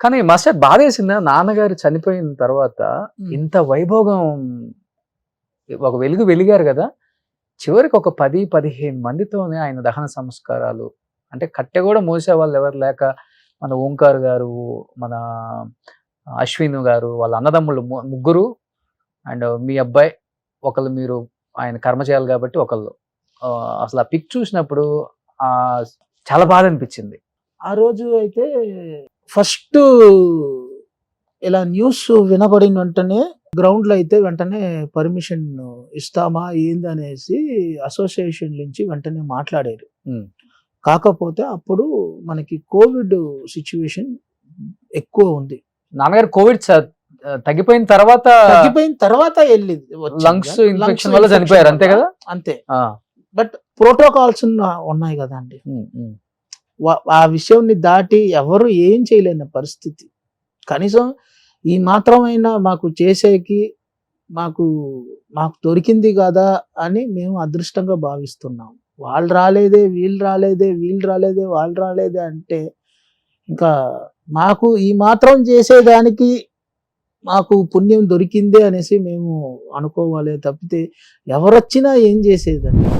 కానీ మాస్టర్ బాధేసిందా? నాన్నగారు చనిపోయిన తర్వాత ఇంత వైభోగం ఒక వెలుగు వెలిగారు కదా? చివరికి ఒక పది పదిహేను మందితోనే ఆయన దహన సంస్కారాలు అంటే కట్టె కూడా మోసే వాళ్ళు ఎవరు లేక మన ఓంకార్ గారు మన అశ్విన్ గారు వాళ్ళ అన్నదమ్ముళ్ళు ముగ్గురు అండ్ మీ అబ్బాయి ఒకళ్ళు మీరు ఆయన కర్మ చేయాలి కాబట్టి ఒకళ్ళు. అసలు ఆ పిక్ చూసినప్పుడు ఆ చాలా బాధ అనిపించింది. ఆ రోజు అయితే ఫస్ట్ ఇలా న్యూస్ వినబడిన వెంటనే గ్రౌండ్లో అయితే వెంటనే పర్మిషన్ ఇస్తామా ఏంది అనేసి అసోసియేషన్ నుంచి వెంటనే మాట్లాడారు. కాకపోతే అప్పుడు మనకి కోవిడ్ సిచ్యువేషన్ ఎక్కువ ఉంది. నాన్నగారు కోవిడ్ తగ్గిపోయిన తర్వాత తగ్గిపోయిన తర్వాత వెళ్ళింది. లంగ్స్ ఇన్ఫెక్షన్ వల్ల చనిపోయారు అంతే. కదా? అంతే. బట్ ప్రోటోకాల్స్ ఉన్నాయి కదా అండి ఆ విషయంని దాటి ఎవరు ఏం చేయలేని పరిస్థితి. కనీసం ఈ మాత్రమైనా మాకు చేసేకి మాకు మాకు దొరికింది కదా అని మేము అదృష్టంగా భావిస్తున్నాం. వాళ్ళు రాలేదే వీళ్ళు రాలేదే వీళ్ళు రాలేదే వాళ్ళు రాలేదే అంటే ఇంకా మాకు ఈ మాత్రం చేసేదానికి మాకు పుణ్యం దొరికిందే అనేసి మేము అనుకోవాలి తప్పితే ఎవరొచ్చినా ఏం చేసేదండి?